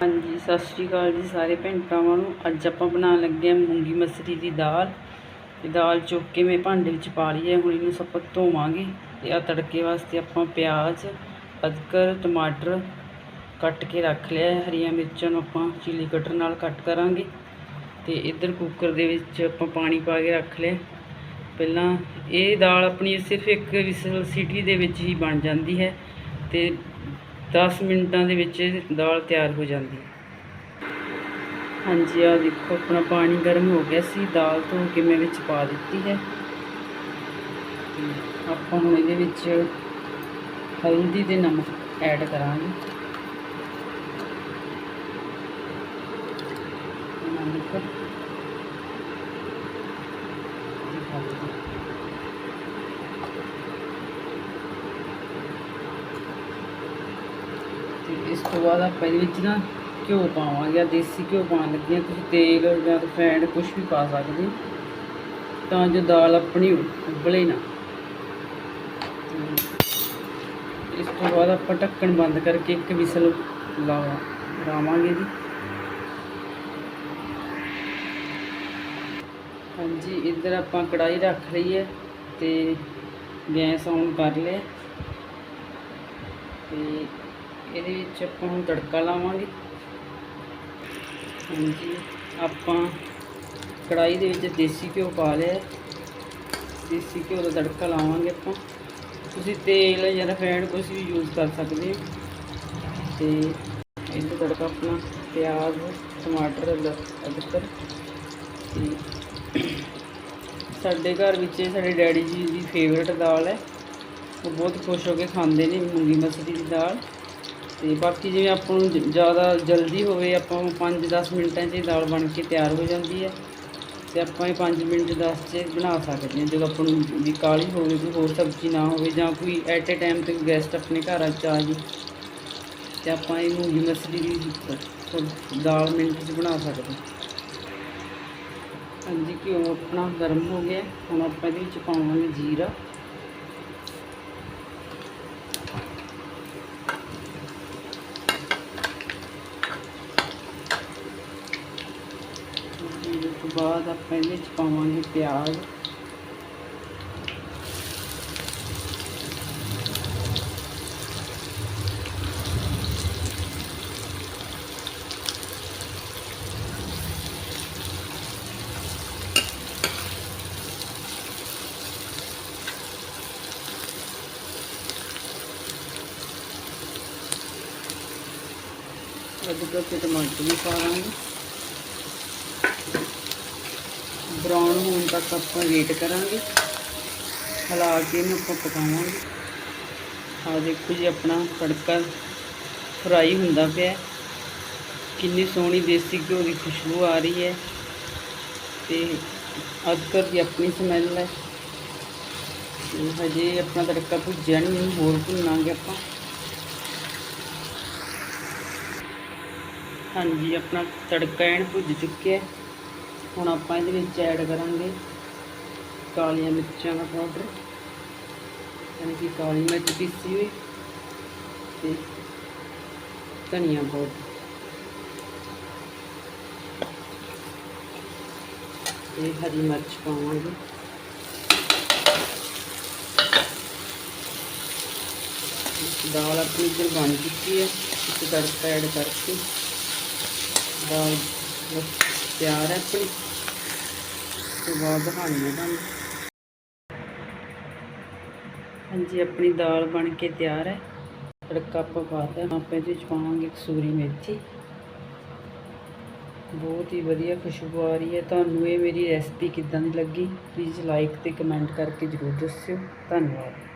ਹਾਂਜੀ, ਸਤਿ ਸ਼੍ਰੀ ਅਕਾਲ ਜੀ ਸਾਰੇ ਭੈਣ ਭਰਾਵਾਂ ਨੂੰ। ਅੱਜ ਆਪਾਂ ਬਣਾਉਣ ਲੱਗੇ ਹਾਂ ਮੂੰਗੀ ਮਸਰੀ ਦੀ ਦਾਲ। ਤੇ ਦਾਲ ਚੁੱਕ ਕੇ ਮੈਂ ਭਾਂਡੇ ਵਿੱਚ ਪਾ ਲਈ ਹੈ। ਹੁਣ ਇਹਨੂੰ ਸਭ ਆਪਾਂ ਧੋਵਾਂਗੇ ਤੇ ਆ ਤੜਕੇ ਵਾਸਤੇ ਆਪਾਂ ਪਿਆਜ਼, ਅਦਰਕ, ਟਮਾਟਰ ਕੱਟ ਕੇ ਰੱਖ ਲਿਆ ਹੈ। ਹਰੀਆਂ ਮਿਰਚਾਂ ਨੂੰ ਆਪਾਂ ਚਿਲੀ ਕਟਰ ਨਾਲ ਕੱਟ ਕਰਾਂਗੇ ਤੇ ਇੱਧਰ ਕੁੱਕਰ ਦੇ ਵਿੱਚ ਆਪਾਂ ਪਾਣੀ ਪਾ ਕੇ ਰੱਖ ਲਿਆ। ਪਹਿਲਾਂ ਇਹ ਦਾਲ ਆਪਣੀ ਸਿਰਫ ਇੱਕ ਵਿਸਲ ਸੀਟੀ ਦੇ ਵਿੱਚ ਹੀ ਬਣ ਜਾਂਦੀ ਹੈ ਤੇ 10 ਮਿੰਟਾਂ ਦੇ ਵਿੱਚ ਦਾਲ ਤਿਆਰ ਹੋ ਜਾਂਦੀ ਹੈ। ਹਾਂਜੀ ਆ ਦੇਖੋ, ਆਪਣਾ ਪਾਣੀ ਗਰਮ ਹੋ ਗਿਆ ਸੀ। ਦਾਲ ਧੋ ਕੇ ਮੈਂ ਵਿੱਚ ਪਾ ਦਿੱਤੀ ਹੈ। ਤੇ ਆਪਾਂ ਹੁਣ ਇਹਦੇ ਵਿੱਚ ਹਲਦੀ ਤੇ ਨਮਕ ਐਡ ਕਰਾਂਗੇ। ਨਮਕ ਤੇ ਹਲਦੀ ਤੇ ਇਸ ਤੋਂ ਬਾਅਦ ਆਪਾਂ ਇਹਦੇ ਵਿੱਚ ਨਾ ਘਿਓ ਪਾਵਾਂਗੇ ਆ ਦੇਸੀ ਘਿਓ ਪਾਉਣ ਲੱਗੇ ਤੁਸੀਂ ਤੇਲ ਜਾਂ ਰਿਫਾਈਂਡ ਕੁਝ ਵੀ ਪਾ ਸਕਦੇ ਤਾਂ ਜੋ ਦਾਲ ਆਪਣੀ ਉਬਲੇ ਨਾ। ਇਸ ਤੋਂ ਬਾਅਦ ਆਪਾਂ ਢੱਕਣ ਬੰਦ ਕਰਕੇ ਇੱਕ ਵਿਸਲ ਲਾਵਾ, ਲਾਵਾਂਗੇ ਜੀ। ਹਾਂਜੀ, ਇੱਧਰ ਆਪਾਂ ਕੜਾਈ ਰੱਖ ਲਈ ਹੈ ਤੇ ਗੈਸ ਔਨ ਕਰ ਲਿਆ। ਤੇ ਇਹਦੇ ਵਿੱਚ ਆਪਾਂ ਹੁਣ ਤੜਕਾ ਲਾਵਾਂਗੇ। ਹਾਂਜੀ, ਆਪਾਂ ਕੜਾਈ ਦੇ ਵਿੱਚ ਦੇਸੀ ਘਿਓ ਪਾ ਲਿਆ। ਦੇਸੀ ਘਿਓ ਦਾ ਤੜਕਾ ਲਾਵਾਂਗੇ ਆਪਾਂ। ਤੁਸੀਂ ਤੇਲ ਜਾਂ ਰਿਫਾਈਂਡ ਕੁਝ ਵੀ ਯੂਜ਼ ਕਰ ਸਕਦੇ ਹੋ। ਤੇ ਇਹਦਾ ਤੜਕਾ ਆਪਣਾ ਪਿਆਜ਼, ਟਮਾਟਰ ਲ- ਅਦਰਕ ਤੇ ਸਾਡੇ ਘਰ ਵਿੱਚ ਸਾਡੇ ਡੈਡੀ ਜੀ ਦੀ ਫੇਵਰਟ ਦਾਲ ਹੈ। ਉਹ ਬਹੁਤ ਖੁਸ਼ ਹੋ ਕੇ ਖਾਂਦੇ ਨੇ ਮੂੰਗੀ ਮਸਰੀ ਦੀ ਦਾਲ। ਤੇ ਬਾਕੀ ਜਿਵੇਂ ਆਪਾਂ ਨੂੰ ਜ਼ਿਆਦਾ ਜਲਦੀ ਹੋਵੇ ਆਪਾਂ ਨੂੰ 5-10 ਮਿੰਟਾਂ 'ਚ ਇਹ ਦਾਲ ਬਣ ਕੇ ਤਿਆਰ ਹੋ ਜਾਂਦੀ ਹੈ ਤੇ ਆਪਾਂ ਇਹ 5 ਮਿੰਟ 10 'ਚ ਬਣਾ ਸਕਦੇ ਹਾਂ। ਜਦੋਂ ਆਪਾਂ ਨੂੰ ਵੀ ਕਾਹਲੀ ਹੋਵੇ, ਕੋਈ ਹੋਰ ਸਬਜ਼ੀ ਨਾ ਹੋਵੇ ਜਾਂ ਕੋਈ ਐਟ ਏ ਟਾਈਮ ਤੇ ਕੋਈ ਗੈਸਟ ਆਪਣੇ ਘਰ 'ਚ ਆ ਜੇ ਤੇ ਆਪਾਂ ਇਹ ਮੂੰਗੀ ਮਸਰੀ ਦੀ ਦਾਲ ਮਿੰਟ 'ਚ ਬਣਾ ਸਕਦੇ ਹਾਂ। ਹਾਂਜੀ, ਘਿਓ ਆਪਣਾ ਗਰਮ ਹੋ ਗਿਆ। ਹੁਣ ਆਪਾਂ ਇਹਦੇ ਵਿੱਚ ਪਾਵਾਂਗੇ ਜੀਰਾ ਜੀਰੇ ਤੋਂ ਬਾਅਦ ਆਪਾਂ ਇਹਦੇ ਵਿੱਚ ਪਾਵਾਂਗੇ ਪਿਆਜ਼। ਅਦਰਕ ਤੇ ਟਮਾਟਰ ਵੀ ਪਾ ਲਾਂਗੇ ਬਰਾਊਨ ਹੋਣ ਤੱਕ ਆਪਾਂ ਵੇਟ ਕਰਾਂਗੇ। ਹਿਲਾ ਕੇ ਇਹਨੂੰ ਆਪਾਂ ਪਕਾਵਾਂਗੇ। ਆ ਦੇਖੋ ਜੀ, ਆਪਣਾ ਤੜਕਾ ਫਰਾਈ ਹੁੰਦਾ ਪਿਆ। ਕਿੰਨੀ ਸੋਹਣੀ ਦੇਸੀ ਘਿਓ ਦੀ ਖੁਸ਼ਬੂ ਆ ਰਹੀ ਹੈ। ਤੇ ਅਦਕਰ ਦੀ ਆਪਣੀ ਸਮੈਲ ਹੈ। ਹਜੇ ਆਪਣਾ ਤੜਕਾ ਭੁੱਜਿਆ ਨਹੀਂ, ਇਹਨੂੰ ਹੋਰ ਭੁੰਨਾਂਗੇ ਆਪਾਂ। ਹਾਂਜੀ, ਆਪਣਾ ਤੜਕਾ ਐਨ ਭੁੱਜ ਚੁੱਕਿਆ ਹੈ। ਹੁਣ ਆਪਾਂ ਇਹਦੇ ਵਿੱਚ ਐਡ ਕਰਾਂਗੇ ਕਾਲੀਆਂ ਮਿਰਚਾਂ ਦਾ ਪਾਊਡਰ ਯਾਨੀ ਕਿ ਕਾਲੀ ਮਿਰਚ ਪੀਸੀ ਹੋਈ ਤੇ ਧਨੀਆ ਪਾਊਡਰ ਤੇ ਹਰੀ ਮਿਰਚ ਪਾਵਾਂਗੇ। ਦਾਲ ਆਪਣੀ ਇੱਧਰ ਬਣ ਚੁੱਕੀ ਹੈ, ਇੱਕ ਤੜਕਾ ਐਡ ਕਰਕੇ। ਦਾਲ ਬਸ ਤਿਆਰ ਹੈ ਆਪਣੀ। ਤੋਂ ਬਾਅਦ ਦਿਖਾਉਂਦੇ ਹੈ ਤੁਹਾਨੂੰ। ਹਾਂਜੀ, ਆਪਣੀ ਦਾਲ ਬਣ ਕੇ ਤਿਆਰ ਹੈ। ਤੜਕਾ ਆਪਾਂ ਪਾਤਾ ਆਪਾਂ ਇਹਦੇ ਵਿੱਚ ਪਾਵਾਂਗੇ ਕਸੂਰੀ ਮੇਥੀ। ਬਹੁਤ ਹੀ ਵਧੀਆ ਖੁਸ਼ਬੂ ਆ ਰਹੀ ਹੈ। ਤੁਹਾਨੂੰ ਇਹ ਮੇਰੀ ਰੈਸਪੀ ਕਿੱਦਾਂ ਦੀ ਲੱਗੀ? ਪਲੀਜ਼ ਲਾਈਕ ਤੇ ਕਮੈਂਟ ਕਰਕੇ ਜ਼ਰੂਰ ਦੱਸਿਓ। ਧੰਨਵਾਦ।